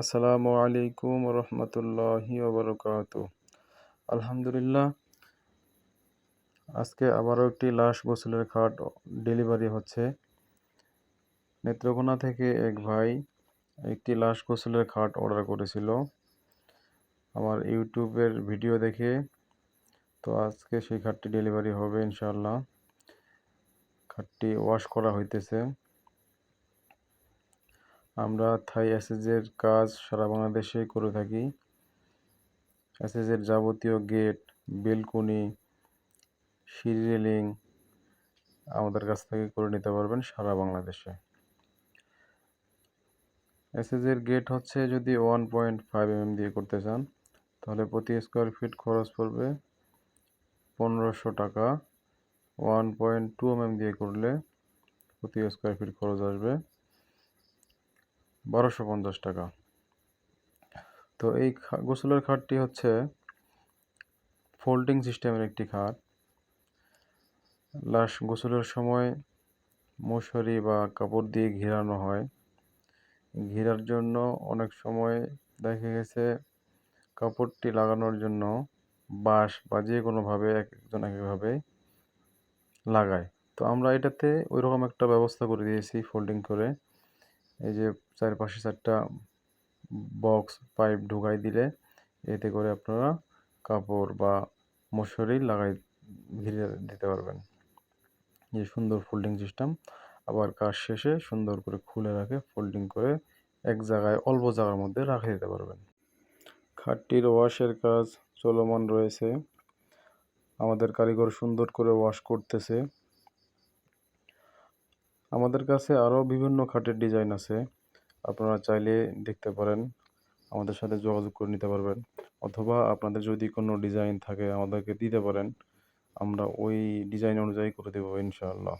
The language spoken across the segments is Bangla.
আসসালামু আলাইকুম রহমতুল্লাহি ওবরকাত আলহামদুলিল্লাহ, আজকে আবারও একটি লাশ গোসলের খাট ডেলিভারি হচ্ছে। নেত্রকোনা থেকে এক ভাই একটি লাশ গোসলের খাট অর্ডার করেছিল। আমার ইউটিউবের ভিডিও দেখে, তো আজকে সেই খাটটি ডেলিভারি হবে ইনশাল্লাহ খাটটি ওয়াশ করা হইতেছে। আমরা থাই অ্যাসেজের কাজ সারা বাংলাদেশে করে থাকি। অ্যাসেজের যাবতীয় গেট বেলকুনি, সিঁড়ি রেলিং আমাদের কাছ থেকে করে নিতে পারবেন সারা বাংলাদেশে। এসএসের গেট হচ্ছে যদি ওয়ান পয়েন্ট ফাইভ এম দিয়ে করতে চান, তাহলে প্রতি স্কোয়ার ফিট খরচ পড়বে পনেরোশো টাকা। ওয়ান পয়েন্ট টু এম দিয়ে করলে প্রতি স্কোয়ার ফিট খরচ আসবে বারোশো পঞ্চাশ টাকা। তো এই গোসলের খাটটি হচ্ছে ফোল্ডিং সিস্টেমের একটি খাট। লাশ গোসলের সময় মশারি বা কাপড় দিয়ে ঘেরানো হয়। ঘেরার জন্য অনেক সময় দেখা গেছে কাপড়টি লাগানোর জন্য বাঁশ বা যে কোনোভাবে একজন একভাবে লাগায়। তো আমরা এটাতে ওই রকম একটা ব্যবস্থা করে দিয়েছি ফোল্ডিং করে। এই যে চারপাশে চারটা বক্স পাইপ ঢুকাই দিলে এতে করে আপনারা কাপড় বা মশারি লাগাই ঘিরে দিতে পারবেন। যে সুন্দর ফোল্ডিং সিস্টেম আবার কাজ শেষে সুন্দর করে খুলে রাখে ফোল্ডিং করে এক জায়গায় অল্প জায়গার মধ্যে রাখে দিতে পারবেন। খাটটির ওয়াশের কাজ চলমান রয়েছে। আমাদের কারিগর সুন্দর করে ওয়াশ করতেছে। আমাদের কাছে আরও বিভিন্ন খাটের ডিজাইন আছে। আপনারা চাইলে দেখতে পারেন, আমাদের সাথে যোগাযোগ করে নিতে পারবেন। অথবা আপনাদের যদি কোনো ডিজাইন থাকে, আমাদেরকে দিতে পারেন। আমরা ওই ডিজাইন অনুযায়ী করে দেবো, ইনশাআল্লাহ।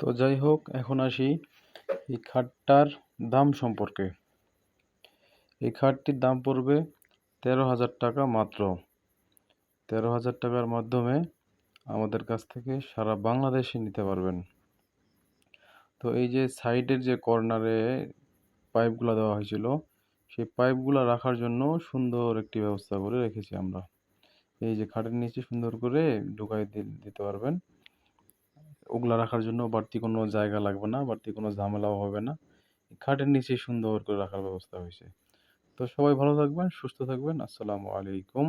তো যাই হোক, এখন আসি এই খাটটার দাম সম্পর্কে। এই খাটটির দাম পড়বে তেরো হাজার টাকা মাত্র। তেরো হাজার টাকার মাধ্যমে আমাদের কাছ থেকে সারা বাংলাদেশে নিতে পারবেন। তো এই যে সাইডের যে কর্নারে পাইপগুলো দেওয়া হয়েছিল, সেই পাইপগুলো রাখার জন্য সুন্দর একটি ব্যবস্থা করে রেখেছি আমরা। এই যে খাটের নিচে সুন্দর করে ঢুকাই দিতে পারবেন। ওগুলা রাখার জন্য বাড়তি কোনো জায়গা লাগবে না, বাড়তি কোনো ঝামেলাও হবে না। খাটের নিচে সুন্দর করে রাখার ব্যবস্থা হয়েছে। তো সবাই ভালো থাকবেন, সুস্থ থাকবেন। আসসালামু আলাইকুম।